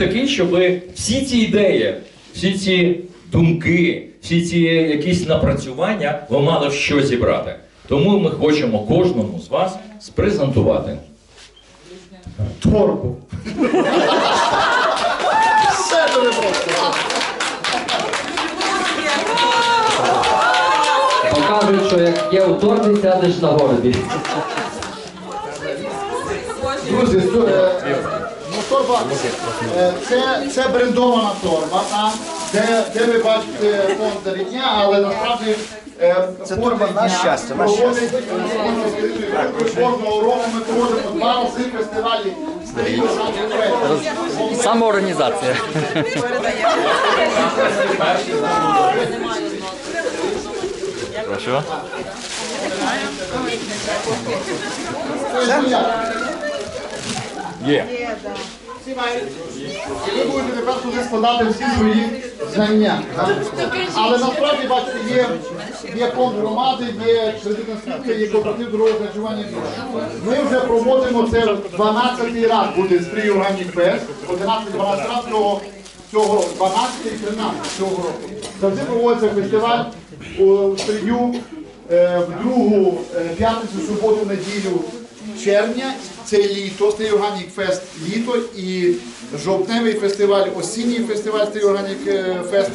такий, щоб всі ці ідеї, всі ці думки, всі ці якісь напрацювання ви мали в що зібрати. Тому ми хочемо кожному з вас спрезентувати. Торбу. Все дуже просто. Покажуть, що як є у торбі, сядеш на горбі. Друзі, торба, е, це, це брендована торба, та, де, де ви бачите фонд рідня, але насправді е, це торба на щастя, на щастя. Кожного року ми проводимо два рази фестивалі. Самоорганізація. Прошу. Є. І ви будете тепер туди складати всі свої знання. Але насправді, бачите, є, є фонд громади, є кредитна спілка, є кооператив дорогого харчування. Ми вже проводимо це 12-й раз буде Спрій Органік Фест, 11-12 раз цього, цього року, 12 і 13 цього року. Завжди проводиться фестиваль у Стрію е, в другу е, п'ятницю, суботу, неділю червня. Це літо, Стрій Органік Фест літо і жовтневий фестиваль, осінній фестиваль Стрій Органік е, Фест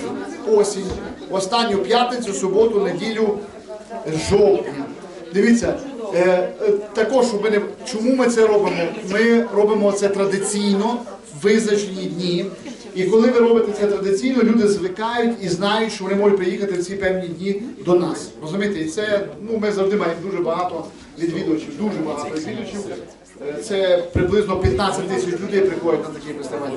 осінь. Останню п'ятницю, суботу, неділю жовтня. Дивіться, е, е, також, щоб ми не чому ми це робимо? Ми робимо це традиційно в визначені дні. І коли ви робите це традиційно, люди звикають і знають, що вони можуть приїхати в ці певні дні до нас. Розумієте, і це ну ми завжди маємо дуже багато відвідувачів, дуже багато відвідувачів. Е, Це приблизно 15 тисяч людей приходять на такі фестиваль.